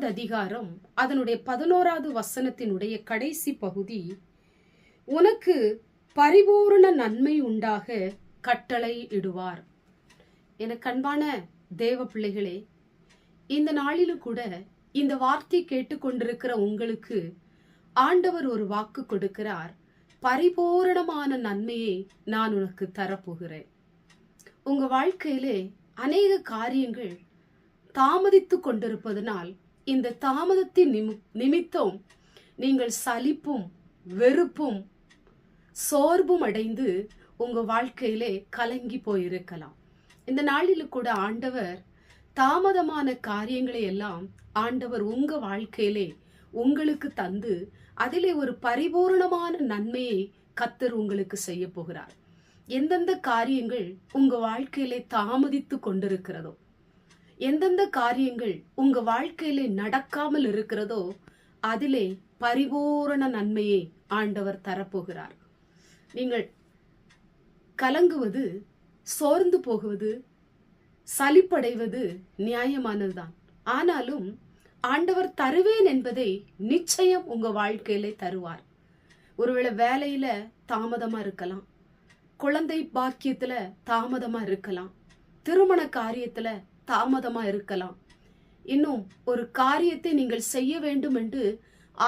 அதிகாரம் அதனுடைய பதினோராவது வசனத்தினுடைய கடைசி பகுதி உனக்கு பரிபூரண நன்மை உண்டாக கட்டளை இடுவார். எனக்கு அன்பான தேவ பிள்ளைகளே இந்த நாளிலும் கூட இந்த வார்த்தை கேட்டுக்கொண்டிருக்கிற உங்களுக்கு ஆண்டவர் ஒரு வாக்கு கொடுக்கிறார். பரிபூரணமான நன்மையை நான் உனக்கு தரப்போகிறேன். உங்க வாழ்க்கையிலே அநேக காரியங்கள் தாமதித்து கொண்டிருப்பதனால் இந்த தாமதத்தின் நிமி நிமித்தம் நீங்கள் சலிப்பும் வெறுப்பும் சோர்வும் அடைந்து உங்க வாழ்க்கையிலே கலங்கி போயிருக்கலாம். இந்த நாளில் கூட ஆண்டவர் தாமதமான காரியங்களை எல்லாம் ஆண்டவர் உங்க வாழ்க்கையிலே உங்களுக்கு தந்து அதிலே ஒரு பரிபூரணமான நன்மையை கத்தர் உங்களுக்கு செய்ய போகிறார். எந்தெந்த காரியங்கள் உங்க வாழ்க்கையிலே தாமதித்து கொண்டிருக்கிறதோ எந்தெந்த காரியங்கள் உங்க வாழ்க்கையில நடக்காமல் இருக்கிறதோ அதிலே பரிபூரண நன்மையை ஆண்டவர் தரப்போகிறார். நீங்கள் கலங்குவது சோர்ந்து போகுவது சலிப்படைவது நியாயமானதுதான். ஆனாலும் ஆண்டவர் தருவேன் என்பதை நிச்சயம் உங்க வாழ்க்கையிலே தருவார். ஒருவேளை வேலையில தாமதமா இருக்கலாம். குழந்தை பாக்கியத்துல தாமதமா இருக்கலாம். திருமண காரியத்துல தாமதமாக இருக்கலாம். இன்னும் ஒரு காரியத்தை நீங்கள் செய்ய வேண்டும் என்று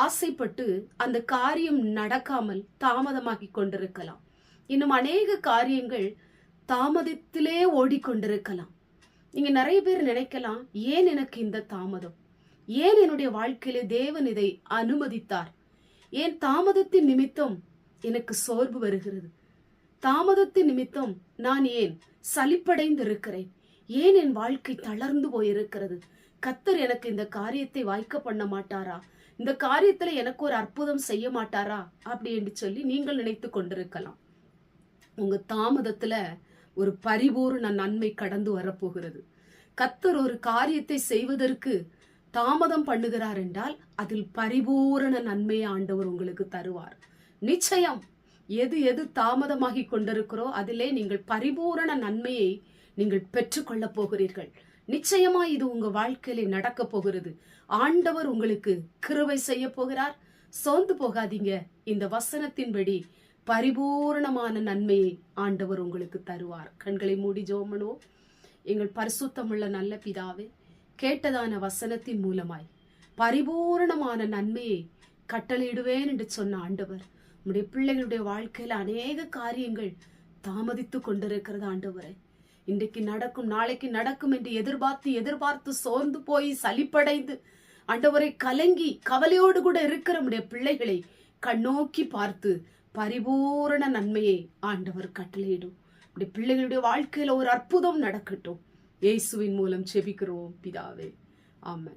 ஆசைப்பட்டு அந்த காரியம் நடக்காமல் தாமதமாகி கொண்டிருக்கலாம். இன்னும் அநேக காரியங்கள் தாமதத்திலே ஓடிக்கொண்டிருக்கலாம் நீங்க நிறைய பேர் நினைக்கலாம் ஏன் எனக்கு இந்த தாமதம்? ஏன் என்னுடைய வாழ்க்கையில தேவன் இதை அனுமதித்தார்? ஏன் தாமதத்தின் நிமித்தம் எனக்கு சோர்வு வருகிறது? தாமதத்தின் நிமித்தம் நான் ஏன் சலிப்படைந்து இருக்கிறேன் ஏன் என் வாழ்க்கை தளர்ந்து போயிருக்கிறது? கத்தர் எனக்கு இந்த காரியத்தை வாய்க்க பண்ண மாட்டாரா? இந்த காரியத்துல எனக்கு ஒரு அற்புதம் செய்ய மாட்டாரா? அப்படி என்று சொல்லி நீங்கள் நினைத்து கொண்டிருக்கலாம். உங்க தாமதத்துல ஒரு பரிபூர்ண நன்மை கடந்து வரப்போகிறது. கத்தர் ஒரு காரியத்தை செய்வதற்கு தாமதம் பண்ணுகிறார் என்றால் அதில் பரிபூரண நன்மையை ஆண்டவர் உங்களுக்கு தருவார். நிச்சயம் எது எது தாமதமாகி கொண்டிருக்கிறோ அதிலே நீங்கள் பரிபூரண நன்மையை நீங்கள் பெற்றுக்கொள்ளப் போகிறீர்கள். நிச்சயமா இது உங்க வாழ்க்கையில நடக்க போகிறது. ஆண்டவர் உங்களுக்கு கிருவை செய்ய போகிறார். சோர்ந்து போகாதீங்க. இந்த வசனத்தின்படி பரிபூரணமான நன்மையை ஆண்டவர் உங்களுக்கு தருவார். கண்களை மூடி ஜோமனோ. எங்கள் பரிசுத்தமுள்ள நல்ல பிதாவே கேட்டதான வசனத்தின் மூலமாய் பரிபூரணமான நன்மையை கட்டளையிடுவேன் என்று சொன்ன ஆண்டவர் உடைய பிள்ளைகளுடைய வாழ்க்கையில அநேக காரியங்கள் தாமதித்து கொண்டிருக்கிறது ஆண்டவரை. இன்றைக்கு நடக்கும் நாளைக்கு நடக்கும் என்று எதிர்பார்த்து எதிர்பார்த்து சோர்ந்து போய் சலிப்படைந்து ஆண்டவரை கலங்கி கவலையோடு கூட இருக்கிற நம்முடைய பிள்ளைகளை கண்ணோக்கி பார்த்து பரிபூரண நன்மையை ஆண்டவர் கட்டளையிடும். அப்படி பிள்ளைகளுடைய வாழ்க்கையில ஒரு அற்புதம் நடக்கட்டும். இயேசுவின் மூலம் செபிக்கிறோம் பிதாவே. ஆமாம்